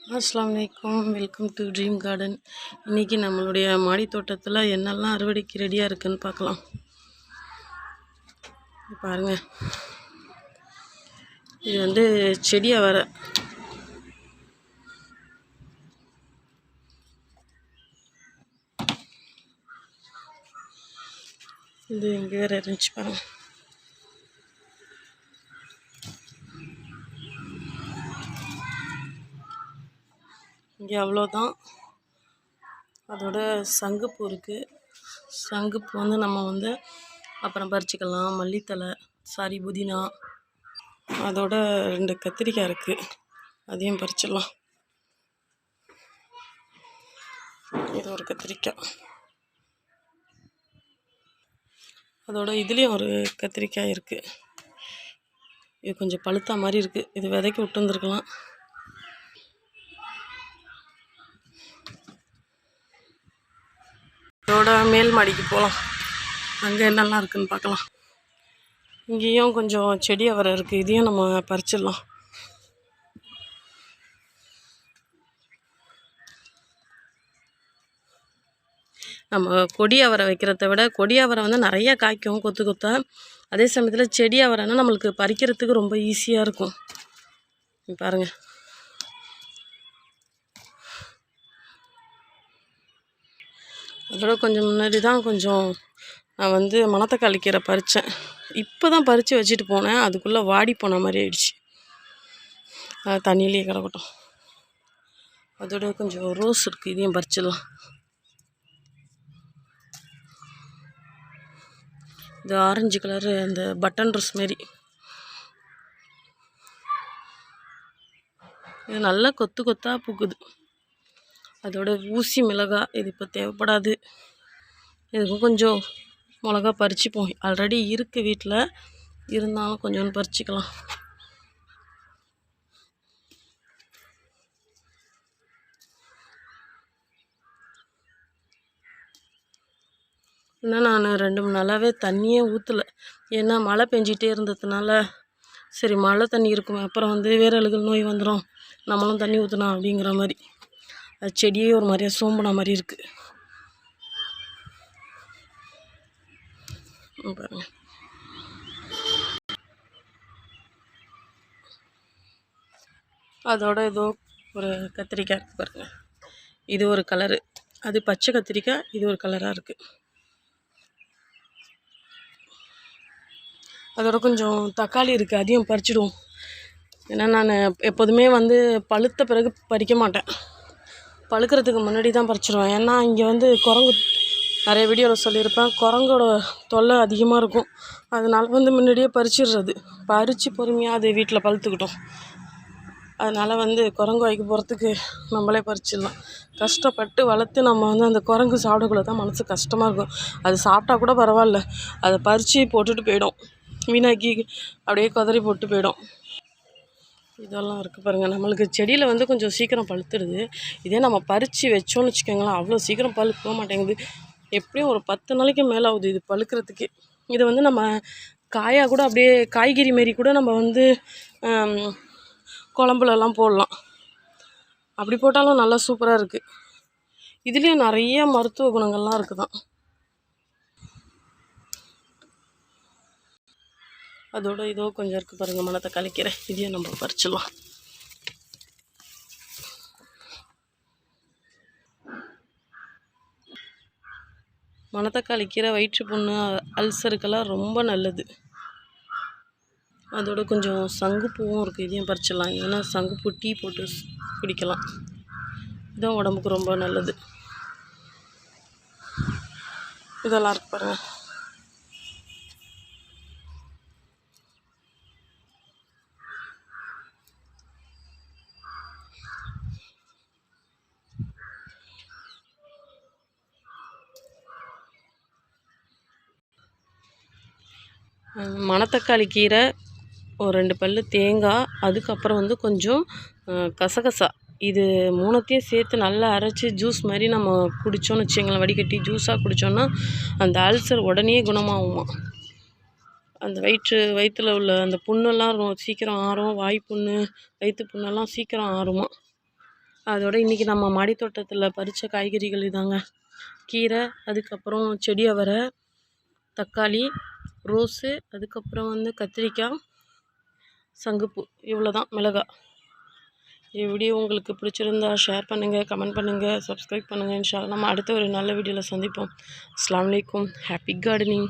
அஸ்லாம் வலைக்கம் welcome to dream garden இன்றைக்கி நம்மளுடைய மாடி தோட்டத்தில் என்னெல்லாம் அறுவடைக்கு ரெடியாக இருக்குன்னு பார்க்கலாம். பாருங்க. இது வந்து செடியை வர. இது இங்கே வேறு இருந்துச்சு பாருங்கள் இங்கே அவ்வளோதான். அதோட சங்குப்பூ இருக்குது சங்குப்பூ வந்து நம்ம வந்து அப்புறம் பறிச்சிக்கலாம். மல்லித்தலை சாரி புதினா. அதோட ரெண்டு கத்திரிக்காய் இருக்குது அதையும் பறிச்சிடலாம். இது ஒரு கத்திரிக்காய். அதோட இதுலேயும் ஒரு கத்திரிக்காய் இருக்குது இது கொஞ்சம் பழுத்தா மாதிரி இருக்குது இது விதைக்கு விட்டு வந்துருக்கலாம். இதோட மேல் மாடிக்கு போகலாம் அங்கே என்னெல்லாம் இருக்குதுன்னு பார்க்கலாம். இங்கேயும் கொஞ்சம் செடி அவரை இருக்குது இதையும் நம்ம பறிச்சிடலாம். நம்ம கொடி அவரை வைக்கிறத விட கொடி அவரை வந்து நிறைய காய்க்கும் கொத்து கொத்தா. அதே சமயத்தில் செடி அவரைன்னா நம்மளுக்கு பறிக்கிறதுக்கு ரொம்ப ஈஸியாக இருக்கும். பாருங்கள் அதோட கொஞ்சம் முன்னாடி தான் கொஞ்சம் நான் வந்து மணத்தக்காளி கீரை பறித்தேன். இப்போ தான் பறித்து வச்சுட்டு போனேன். அதுக்குள்ளே வாடி போன மாதிரி ஆயிடுச்சு. அது தண்ணியிலேயே கிடக்கட்டும். அதோட கொஞ்சம் ரோஸ் இருக்குது இதையும் பறிச்சிடலாம். இது ஆரஞ்சு கலரு அந்த பட்டன் ரோஸ் மாரி. இது நல்லா கொத்து கொத்தாக பூக்குது. அதோட ஊசி மிளகா இது இப்போ தேவைப்படாது. இதுக்கும் கொஞ்சம் மிளகா பறிச்சுப்போம். ஆல்ரெடி இருக்குது வீட்டில் இருந்தாலும் கொஞ்சோன்னு பறிச்சுக்கலாம். இன்னும் நான் ரெண்டு மூணு நாளாகவே தண்ணியே ஊற்றலை ஏன்னா மழை பெஞ்சிகிட்டே இருந்ததுனால சரி மழை தண்ணி இருக்குமே அப்புறம் வந்து வேரழுகல் நோய் வந்துடும் நம்மளும் தண்ணி ஊற்றணும் அப்படிங்கிற மாதிரி. அது செடியே ஒரு மாதிரியா சோம்புன மாதிரி இருக்குது பாருங்கள் பாருங்க. அதோட ஏதோ ஒரு கத்திரிக்காய் இருக்குது பாருங்க. இது ஒரு கலரு. அது பச்சை கத்திரிக்காய் இது ஒரு கலராக இருக்குது அதோட கொஞ்சம் தக்காளி இருக்குது அதையும் பறிச்சிடுவோம். ஏன்னா நான் எப்போதுமே வந்து பழுத்த பிறகு பறிக்க மாட்டேன். பழுக்கிறதுக்கு முன்னாடி தான் பறிச்சிடுவேன் ஏன்னா இங்கே வந்து குரங்கு நிறைய வீடியோவில் சொல்லியிருப்பேன். குரங்கோட தொல்லை அதிகமாக இருக்கும். அதனால வந்து முன்னாடியே பறிச்சிடுறது. பறித்து பொறுமையாக அது வீட்டில் பழுத்துக்கிட்டோம் அதனால் வந்து குரங்கு வைக்க போகிறதுக்கு நம்மளே பறிச்சிடலாம். கஷ்டப்பட்டு வளர்த்து நம்ம வந்து அந்த குரங்கு சாப்பிடக்குள்ள தான் மனசு கஷ்டமாக இருக்கும். அது சாப்பிட்டா கூட பரவாயில்ல. அதை பறித்து போட்டுட்டு போயிடும். வீணாக்கி அப்படியே குதறி போட்டு போயிடும். இதெல்லாம் இருக்குது பாருங்கள் நம்மளுக்கு செடியில் வந்து கொஞ்சம் சீக்கிரம் பழுத்துடுது இதே நம்ம பறித்து வச்சோன்னு வச்சுக்கோங்களேன் அவ்வளோ சீக்கிரம் பழுக்க மாட்டேங்குது. எப்படியும் ஒரு பத்து நாளைக்கு மேலே ஆகுது இது பழுக்கிறதுக்கு. இதை வந்து நம்ம காயாக கூட அப்படியே காய்கறி மாரி கூட நம்ம வந்து குழம்புலலாம் போடலாம். அப்படி போட்டாலும் நல்லா சூப்பராக இருக்குது இதுலேயும் நிறைய மருத்துவ குணங்கள்லாம் இருக்குது தான் அதோட இதோ கொஞ்சம் இருக்குது பாருங்கள் மனத்தை கழிக்கிறேன் இதையும் நம்ம பறிச்சிடலாம். மணத்தக்காளி கீரை வயிற்று புண்ணு அல்சருக்கெல்லாம் ரொம்ப நல்லது. அதோட கொஞ்சம் சங்குப்பூவும் இருக்குது இதையும் பறிச்சிடலாம். ஏன்னா சங்குப்பூ டீ போட்டு குடிக்கலாம். இதுதான் உடம்புக்கு ரொம்ப நல்லது. இதெல்லாம் இருக்கு பாருங்கள் மணத்தக்காளி கீரை ஒரு ரெண்டு பல் தேங்காய் அதுக்கப்புறம் வந்து கொஞ்சம் கசகசா. இது மூணுத்தையும் சேர்த்து நல்லா அரைச்சி ஜூஸ் மாதிரி நம்ம குடித்தோன்னு வச்சுங்களேன் வடிகட்டி ஜூஸாக குடித்தோன்னா அந்த அல்சர் உடனே குணமாகுமா? அந்த வயிற்று வயிற்றில் உள்ள அந்த புண்ணெல்லாம் சீக்கிரம் ஆறும். வாய் புண்ணு வயிற்று புண்ணெல்லாம் சீக்கிரம் ஆறுமா? அதோட இன்றைக்கி நம்ம மாடி தோட்டத்தில் பறித்த காய்கறிகள் இதாங்க. கீரை அதுக்கப்புறம் செடி அவரை தக்காளி ரோஸு அதுக்கப்புறம் வந்து கத்திரிக்காய் சங்குப்பூ இவ்வளோ தான் மிளகாய் இந்த வீடியோ உங்களுக்கு பிடிச்சிருந்தா ஷேர் பண்ணுங்கள் கமெண்ட் பண்ணுங்கள் சப்ஸ்கிரைப் பண்ணுங்கள் இன்ஷா நம்ம அடுத்த ஒரு நல்ல வீடியோவில் சந்திப்போம். அஸ்லாம் அலைக்கும். Happy gardening